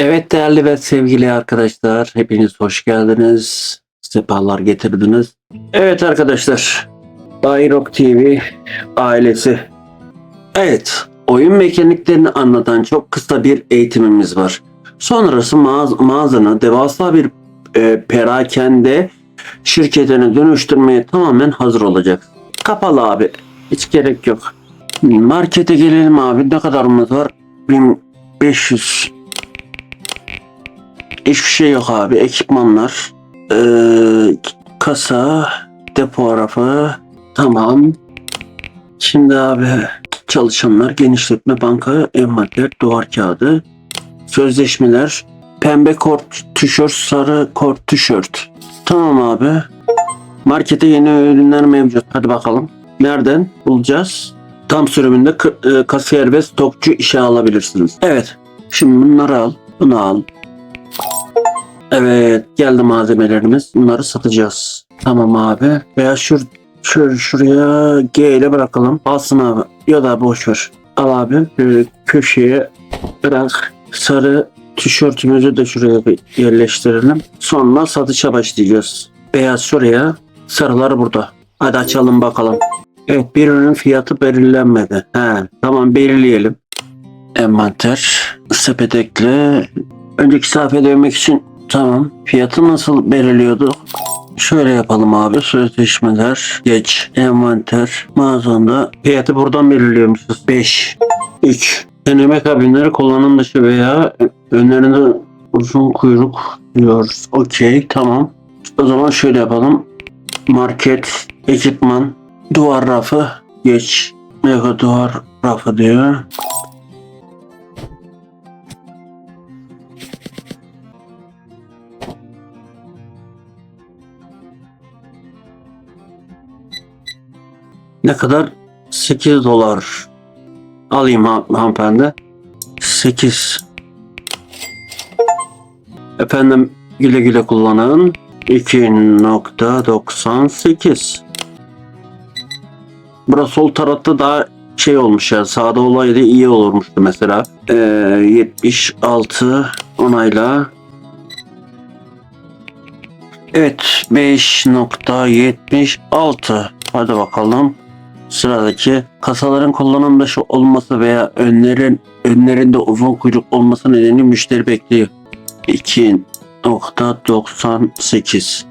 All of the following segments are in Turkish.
Evet değerli ve sevgili arkadaşlar, hepiniz hoş geldiniz. Sefalar getirdiniz. Evet arkadaşlar, Bayrok TV ailesi. Evet, oyun mekaniklerini anlatan çok kısa bir eğitimimiz var. Sonrası mağaz- mağazanı devasa bir e, perakende şirketine dönüştürmeye tamamen hazır olacak. Kapalı abi, hiç gerek yok. Markete gelelim abi, ne kadarımız var? 1500 Hiçbir şey yok abi. Ekipmanlar. Ee, kasa. Depo rafı. Tamam. Şimdi abi çalışanlar, genişletme banka, envanter, duvar kağıdı, sözleşmeler, pembe kort tişört, sarı kort tişört. Tamam abi. Markete yeni ürünler mevcut. Hadi bakalım. Nereden bulacağız? Tam sürümünde e, kasiyer ve stokçu işe alabilirsiniz. Evet. Şimdi bunları al. Bunu al. Evet geldi malzemelerimiz. Bunları satacağız. Tamam abi. Veya şur şur şuraya G ile bırakalım. Alsın abi. Ya da boş ver. Al abi. Böyle köşeye bırak. Sarı tişörtümüzü de şuraya yerleştirelim. Sonra satışa başlayacağız. Beyaz şuraya. Sarılar burada. Hadi açalım bakalım. Evet bir ürünün fiyatı belirlenmedi. He, tamam belirleyelim. Envanter. Sepet ekle. Önceki sayfaya dönmek için tamam. Fiyatı nasıl belirliyordu? Şöyle yapalım abi. Sözleşmeler, geç, envanter, mağazanda. Fiyatı buradan belirliyormuşuz. 5, 3. Deneme kabinleri kullanım dışı veya önlerinde uzun kuyruk diyoruz. Okey, tamam. O zaman şöyle yapalım. Market, ekipman, duvar rafı, geç. Mega duvar rafı diyor. Ne kadar? 8 dolar. Alayım ha hanımefendi. 8. Efendim güle güle kullanın. 2.98. Burası sol tarafta daha şey olmuş ya sağda olaydı iyi olurmuştu mesela. Ee, 76 onayla. Evet 5.76 Hadi bakalım. Sıradaki kasaların kullanım dışı olması veya önlerin önlerinde uzun kuyruk olması nedeniyle müşteri bekliyor. 2.98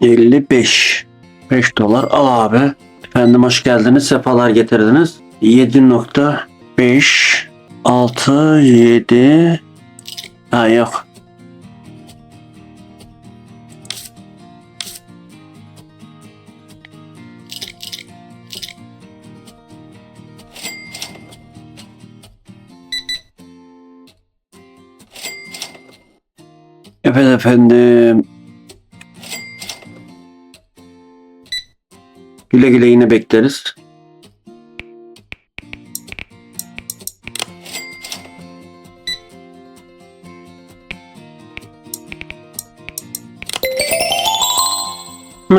55 5 dolar al abi. Efendim hoş geldiniz. Sefalar getirdiniz. 7.5 6 7 Ha yok. Evet efendim. Güle güle yine bekleriz.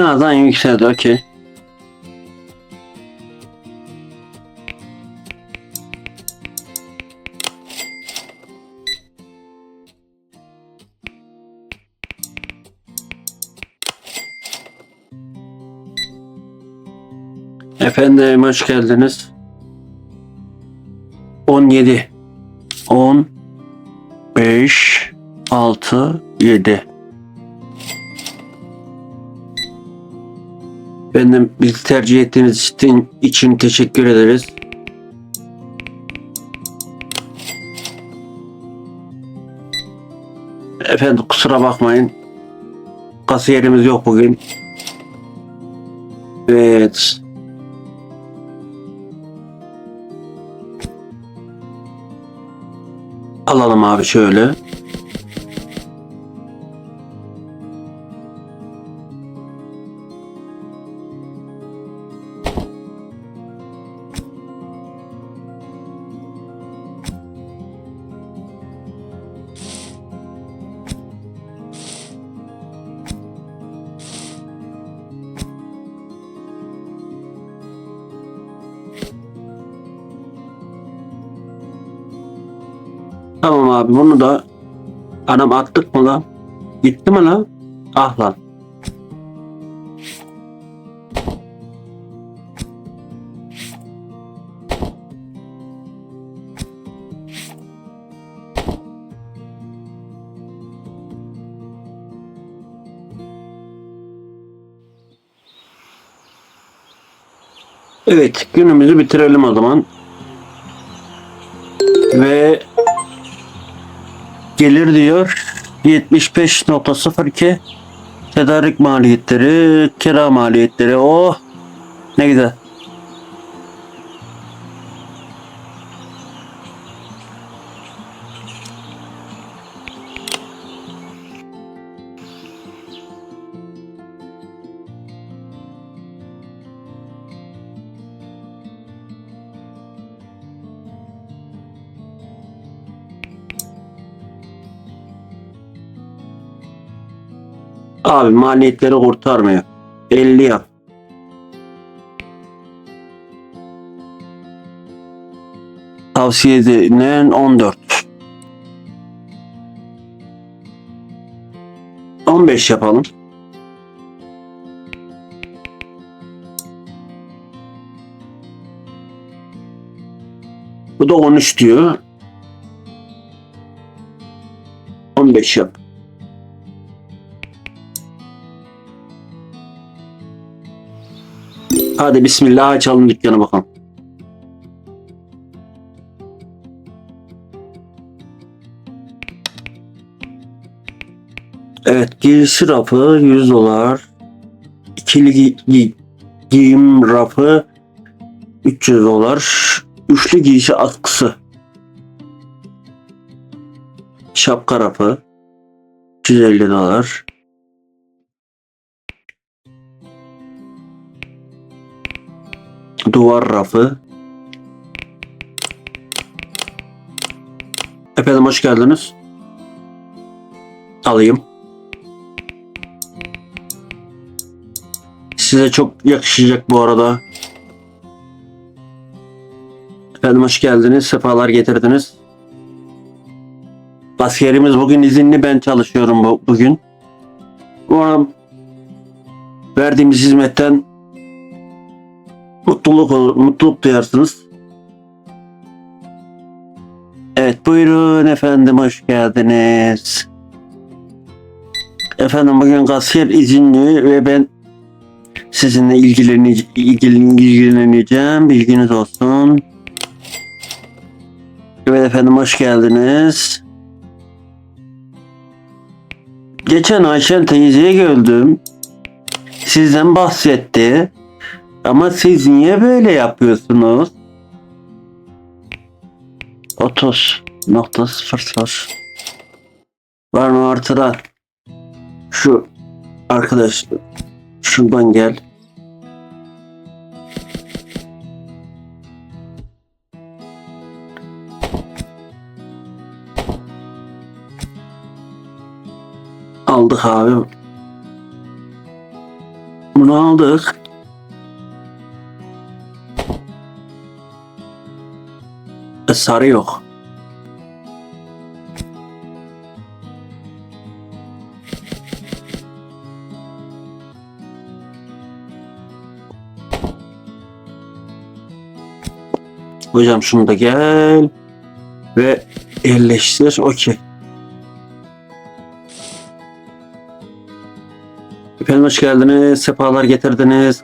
Birazdan yükseldi okey. Efendim hoş geldiniz. 17 10 5 6 7 Efendim bizi tercih ettiğiniz için teşekkür ederiz. Efendim kusura bakmayın. Kasiyerimiz yok bugün. Evet. Alalım abi şöyle. Tamam abi bunu da anam attık mı lan? Gitti mi lan? Ah lan. Evet günümüzü bitirelim o zaman. Ve gelir diyor. 75.02 tedarik maliyetleri kira maliyetleri. Oh ne güzel abi maliyetleri kurtarmıyor 50 yap tavsiye edilen 14 15 yapalım Bu da 13 diyor. 15 yap. Hadi bismillah açalım dükkanı bakalım. Evet giysi rafı 100 dolar. İkili gi- gi- giyim rafı 300 dolar. Üçlü giysi askısı. Şapka rafı 350 dolar. Duvar rafı. Efendim hoş geldiniz. Alayım. Size çok yakışacak bu arada. Efendim hoş geldiniz. Sefalar getirdiniz. Askerimiz bugün izinli ben çalışıyorum bu, bugün. Umarım verdiğimiz hizmetten mutluluk olur, mutluluk duyarsınız. Evet buyurun efendim hoş geldiniz. Efendim bugün kasiyer izinli ve ben sizinle ilgileni, ilgilen- ilgileneceğim. Bilginiz olsun. Evet efendim hoş geldiniz. Geçen Ayşen teyzeye gördüm. Sizden bahsetti. Ama siz niye böyle yapıyorsunuz? 30 nokta sıfır sıfır. Var mı artıran? Şu arkadaş şuradan gel. Aldık abi. Bunu aldık. E, sarı yok. Hocam şunu da gel ve yerleştir. Okey. Efendim hoş geldiniz. Sefalar getirdiniz.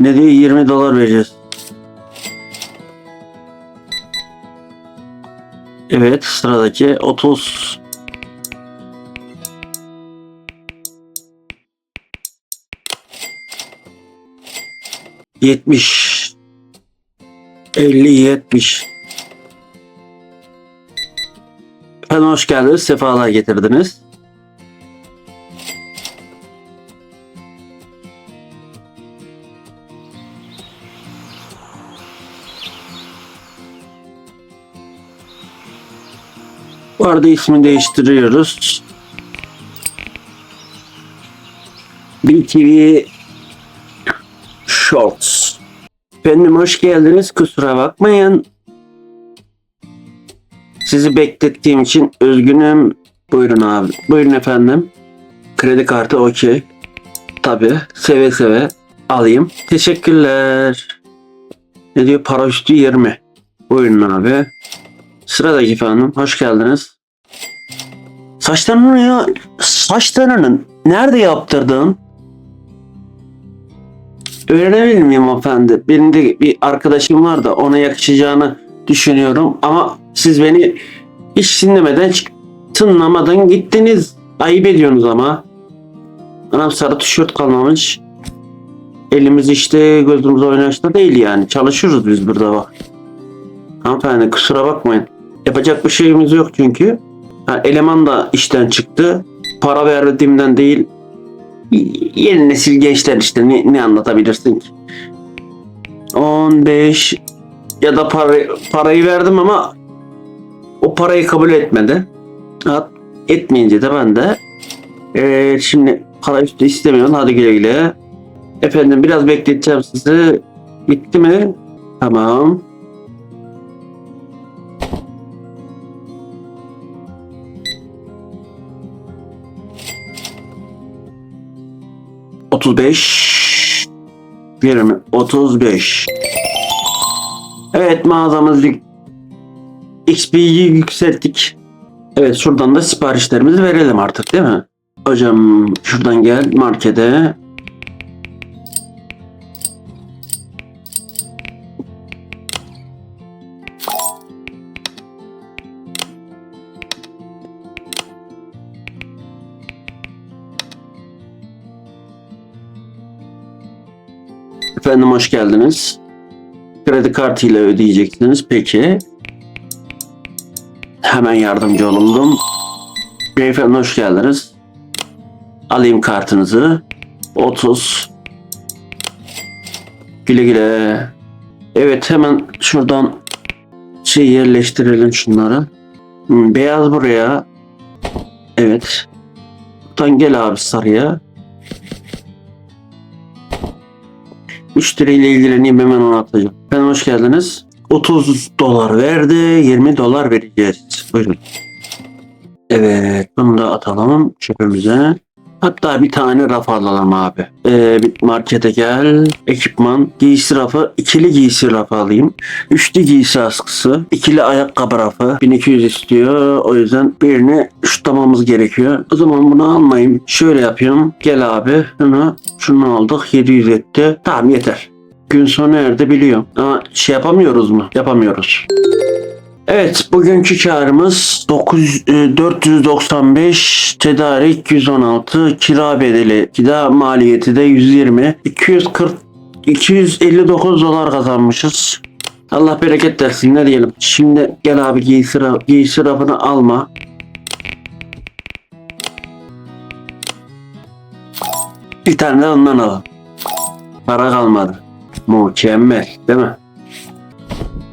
Ne diyor? 20 dolar vereceğiz. Evet sıradaki 30 70 50 70 Efendim hoş geldiniz. Sefalar getirdiniz. Bu arada ismi değiştiriyoruz. BTV Shorts. Efendim hoş geldiniz. Kusura bakmayın. Sizi beklettiğim için üzgünüm. Buyurun abi. Buyurun efendim. Kredi kartı okey. Tabi seve seve alayım. Teşekkürler. Ne diyor? Para üstü 20. Buyurun abi. Sıradaki efendim. Hoş geldiniz. Saçlarını ya saçlarını nerede yaptırdın? Öğrenebilir miyim efendi? Benim de bir arkadaşım var da ona yakışacağını düşünüyorum ama siz beni hiç dinlemeden tınlamadan gittiniz. Ayıp ediyorsunuz ama. Anam sarı tişört kalmamış. Elimiz işte gözümüz oynaşta değil yani. Çalışıyoruz biz burada bak. Hanımefendi kusura bakmayın. Yapacak bir şeyimiz yok çünkü. Eleman da işten çıktı. Para verdiğimden değil. Yeni nesil gençler işte ne, ne anlatabilirsin ki? 15 ya da para, parayı verdim ama o parayı kabul etmedi. Ha, etmeyince de ben de eee, şimdi para üstü istemiyorum. Hadi güle güle. Efendim biraz bekleteceğim sizi. Bitti mi? Tamam. Otuz beş. Yirmi. Otuz beş. Evet mağazamızı XP'yi yükselttik. Evet şuradan da siparişlerimizi verelim artık değil mi? Hocam şuradan gel markete. Efendim hoş geldiniz. Kredi kartıyla ödeyeceksiniz. Peki. Hemen yardımcı oldum. Beyefendi hoş geldiniz. Alayım kartınızı. 30. Güle güle. Evet hemen şuradan şey yerleştirelim şunları. Hmm, Beyaz buraya. Evet. Buradan gel abi sarıya. Müşteriyle ilgileneyim hemen onu atacağım. Ben hoş geldiniz. 30 dolar verdi. 20 dolar vereceğiz. Buyurun. Evet. Bunu da atalım çöpümüze. Hatta bir tane raf alalım abi. Ee, markete gel. Ekipman. Giysi rafı. ikili giysi rafı alayım. Üçlü giysi askısı. ikili ayakkabı rafı. 1200 istiyor. O yüzden birini şutlamamız gerekiyor. O zaman bunu almayayım. Şöyle yapıyorum. Gel abi. Şunu, şunu aldık. 700 etti. Tamam yeter. Gün sonu nerede biliyorum. Ama şey yapamıyoruz mu? Yapamıyoruz. Evet bugünkü karımız 9, e, 495 tedarik 116 kira bedeli kira maliyeti de 120 240 259 dolar kazanmışız. Allah bereket versin ne diyelim. Şimdi gel abi giysi, giysi rafını alma. Bir tane de ondan alalım. Para kalmadı. Mükemmel değil mi?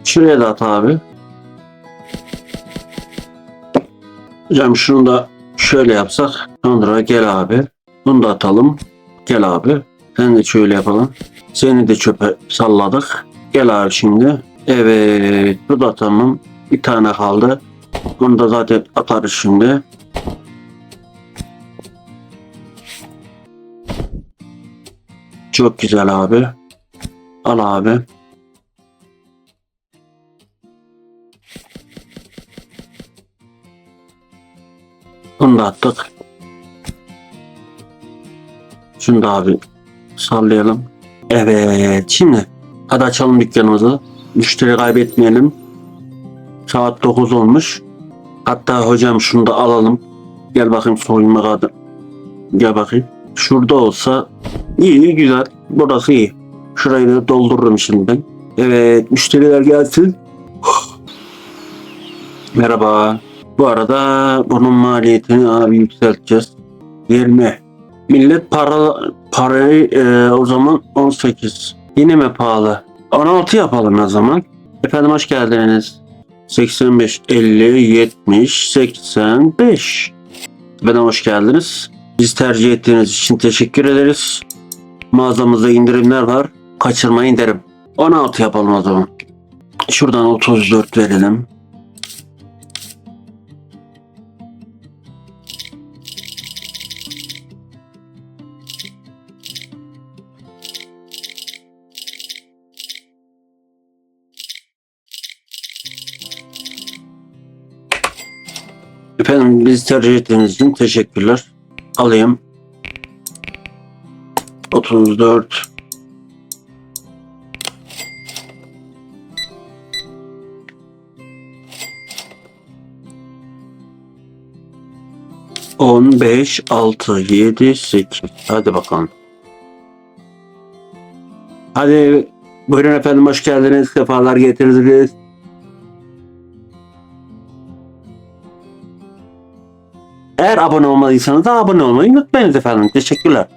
Şuraya da at abi. Hocam şunu da şöyle yapsak. Sonra gel abi. Bunu da atalım. Gel abi. Sen de şöyle yapalım. Seni de çöpe salladık. Gel abi şimdi. Evet. Bu da tamam. Bir tane kaldı. Bunu da zaten atarız şimdi. Çok güzel abi. Al abi. Bunu da attık. Şunu da abi sallayalım. Evet şimdi hadi açalım dükkanımızı. Müşteri kaybetmeyelim. Saat 9 olmuş. Hatta hocam şunu da alalım. Gel bakayım soyunma kadın. Gel bakayım. Şurada olsa iyi güzel. Burası iyi. Şurayı da doldururum şimdi ben. Evet müşteriler gelsin. Merhaba. Bu arada bunun maliyetini abi yükselteceğiz. 20. Millet para parayı e, o zaman 18. Yine mi pahalı? 16 yapalım o zaman. Efendim hoş geldiniz. 85, 50, 70, 85. Efendim hoş geldiniz. Bizi tercih ettiğiniz için teşekkür ederiz. Mağazamızda indirimler var. Kaçırmayın derim. 16 yapalım o zaman. Şuradan 34 verelim. Efendim biz tercih ettiğiniz için teşekkürler. Alayım. 34 On beş, altı, yedi, sekiz. Hadi bakalım. Hadi buyurun efendim hoş geldiniz. Sefalar getirdiniz. Eğer abone olmadıysanız da abone olmayı unutmayınız efendim. Teşekkürler.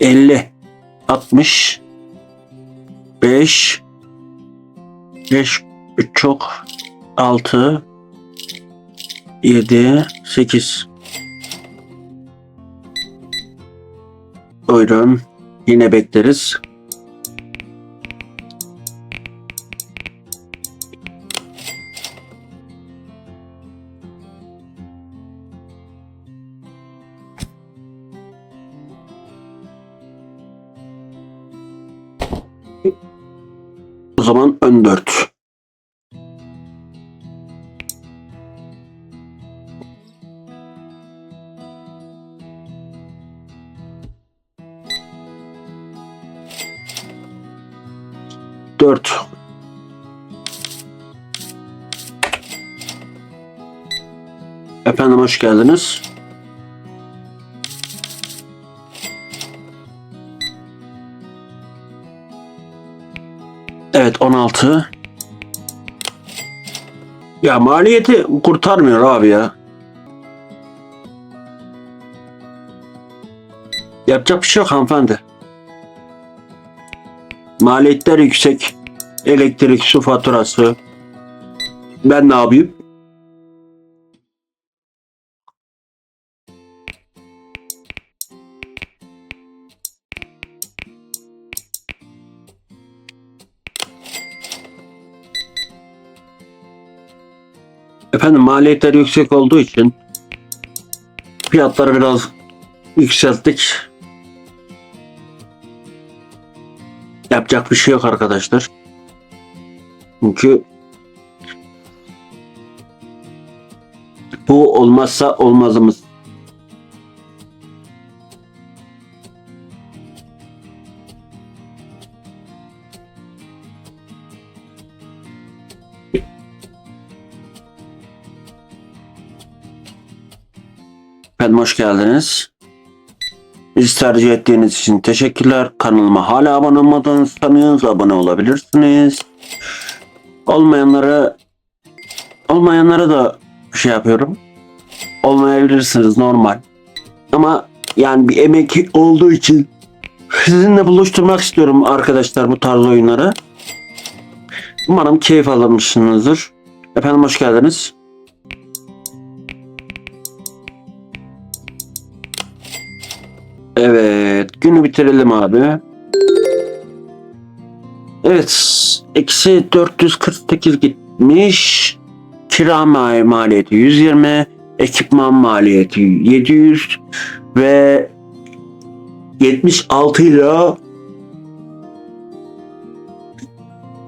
50 60 5 5 3 çok 6 7 8 Buyurun. Yine bekleriz. Zaman ön 4. Dört. Efendim hoş geldiniz. Evet 16. Ya maliyeti kurtarmıyor abi ya. Yapacak bir şey yok hanımefendi. Maliyetler yüksek. Elektrik, su faturası. Ben ne yapayım? Efendim maliyetler yüksek olduğu için fiyatları biraz yükselttik. Yapacak bir şey yok arkadaşlar. Çünkü bu olmazsa olmazımız. Efendim hoş geldiniz. Bizi tercih ettiğiniz için teşekkürler. Kanalıma hala abone olmadıysanız abone olabilirsiniz. Olmayanlara olmayanlara da şey yapıyorum. Olmayabilirsiniz normal. Ama yani bir emek olduğu için sizinle buluşturmak istiyorum arkadaşlar bu tarz oyunları. Umarım keyif almışsınızdır. Efendim hoş geldiniz. Evet. Günü bitirelim abi. Evet. Eksi 448 gitmiş. Kira ma- maliyeti 120. Ekipman maliyeti 700. Ve 76 ile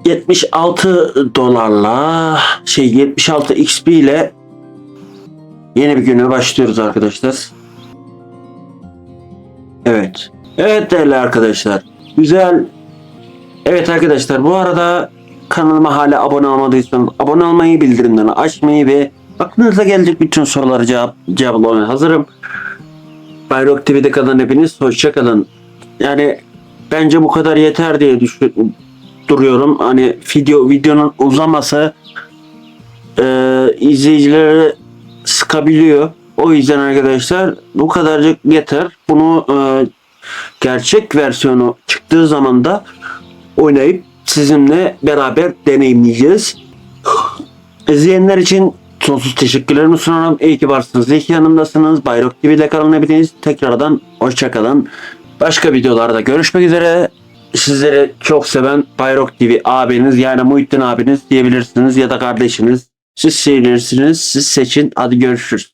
76 dolarla şey 76 XP ile yeni bir güne başlıyoruz arkadaşlar. Evet. Evet değerli arkadaşlar. Güzel. Evet arkadaşlar bu arada kanalıma hala abone olmadıysanız abone olmayı, bildirimlerini açmayı ve aklınıza gelecek bütün soruları cevap cevaplamaya hazırım. Bayrok TV'de kalan hepiniz hoşça kalın. Yani bence bu kadar yeter diye düşün, duruyorum. Hani video videonun uzaması e, izleyicileri sıkabiliyor. O yüzden arkadaşlar bu kadarcık yeter. Bunu e, gerçek versiyonu çıktığı zaman da oynayıp sizinle beraber deneyimleyeceğiz. İzleyenler için sonsuz teşekkürlerimi sunarım. İyi ki varsınız. İyi ki yanımdasınız. Bayrok TV'de kalın hepiniz. Tekrardan hoşçakalın. Başka videolarda görüşmek üzere. Sizleri çok seven Bayrok TV abiniz yani Muhittin abiniz diyebilirsiniz ya da kardeşiniz. Siz seçirsiniz. Siz seçin. Hadi görüşürüz.